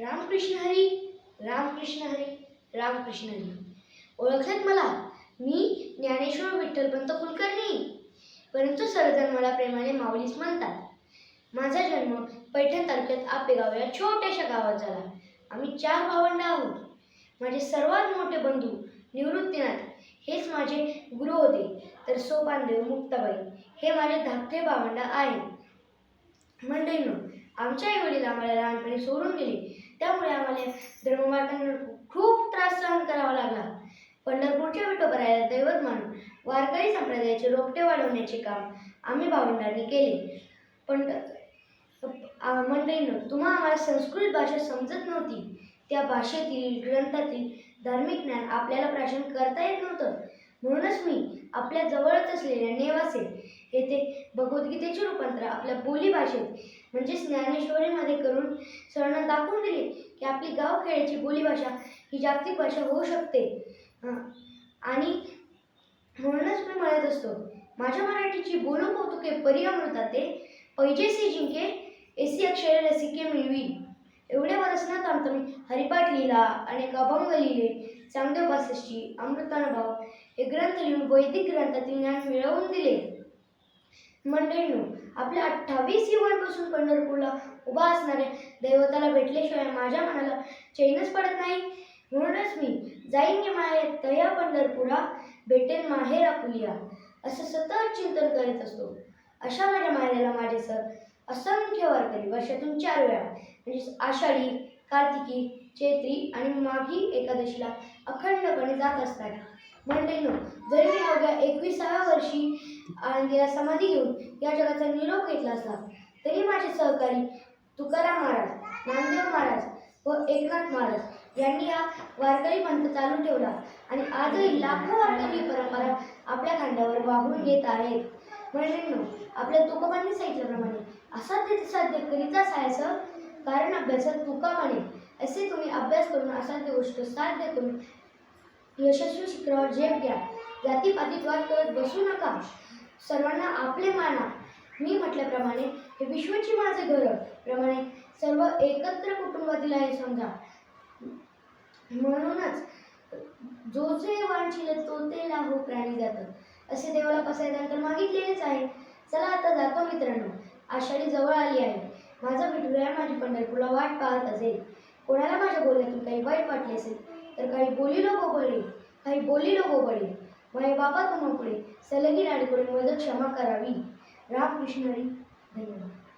रामकृष्ण हरी रामकृष्ण हरी रामकृष्ण हरी. ओळखलेत मला? मी ज्ञानेश्वर विठ्ठलपंत कुलकर्णी. परंतु सर्वजण मला प्रेमाने माऊलीच म्हणतात. माझा जन्म पैठण तालुक्यात आपेगाव या छोट्याशा गावात झाला. आम्ही चार भावंड आहोत. माझे सर्वात मोठे बंधू निवृत्तीनाथ हेच माझे गुरु होते. तर सोपानदेव मुक्ताबाई हे माझे धाकटे भावंड आहेत. मंडळीनं आमच्या आई वडील आम्हाला लहानपणी सोडून गेले. त्यामुळे आम्हाला धर्ममार्गांना खूप त्रास सहन करावा लागला. पंढरपूरच्या विठोबरायाला दैवत मानून वारकरी संप्रदायाचे रोपटे वाढवण्याचे काम आम्ही भावंडांनी केले. पण मंडळीनं तुम्हा आम्हाला संस्कृत भाषा समजत नव्हती. त्या भाषेतील ग्रंथातील धार्मिक ज्ञान आपल्याला प्राशन करता येत नव्हतं. म्हणूनच मी आपल्या जवळच असलेल्या नेवासे येथे भगवद्गीतेचे रूपांतर आपल्या बोली भाषेत म्हणजेच ज्ञानेश्वरीमध्ये करून सरांना दाखवून दिले की आपली गावखेड्याची बोलीभाषा ही जागतिक भाषा होऊ शकते. आणि म्हणूनच मी म्हणत असतो माझ्या मराठीची बोलू कौतुके परी अमृताते पैजेसी जिंके एसी अक्षरे रसिके मिळवी एवढ्या वर्षात थांबतो मी हरिपाठ लिहिला अनेक अभंग लिहिले चांगदेव पासष्टी अमृतानुभव हे ग्रंथ लिहून वैदिक ग्रंथातील ज्ञान मिळवून दिले. मंडळींनो आपल्या अठ्ठावीस युवांपासून पंढरपूरला उभा असणाऱ्या दैवताला भेटल्याशिवाय माझ्या मनाला चैनच पडत नाही. म्हणूनच मी जाईन गे माहे तया पंढरपुरा भेटेन माहेर आपुलिया असं सतत चिंतन करीत असतो. अशा माझ्या माहेराला माझे सर असंख्य वारकरी वर्षातून चार वेळा म्हणजे आषाढी कार्तिकी चैत्री आणि माघी एकादशीला अखंडपणे जात असतात. मंडळींनो जरी मी अवघ्या एकविसाव्या वर्षी आनंदीला समाधी घेऊन या जगाचा निरोप घेतला असला तरी माझे सहकारी तुकाराम महाराज नामदेव महाराज व एकनाथ महाराज यांनी हा वारकरी पंथ चालू ठेवला आणि आजही लाखो वारकरी परंपरा आपल्या खांद्यावर वाहून घेत आहेत. मंडळींनो आपल्या तुकोबांनी सांगितल्याप्रमाणे असा ते साध्य करीता सायाचं कारण अभ्यासात तुका म्हणे असे तुम्ही अभ्यास करून असाध्य गोष्ट साध्य करून यशस्वी शिखरावर झेप घ्या. जातीपातीत वाद करत बसू नका. सर्वांना आपले माना. मी म्हटल्याप्रमाणे हे विश्वची माझे घर प्रमाणे सर्व एकत्र कुटुंबातील आहे समजा. म्हणूनच जो जे वांछिल तो ते लाभो प्राणी जात असे देवाला पसायदांकर मागितलेलेच आहे. चला आता जातो मित्रांनो. आषाढी जवळ आली आहे. माझा विठुराया माझी पंढरपूरला वाट पाहत असेल. कोणाला माझ्या बोलण्यातून काही वाईट वाटले असेल तर काही बोलिलो गोबळे काही बोलिलो गोबळे बळी. बाबा तुम्हा पुढे सलगी नाडी मदत क्षमा करावी. रामकृष्णरी धन्यवाद.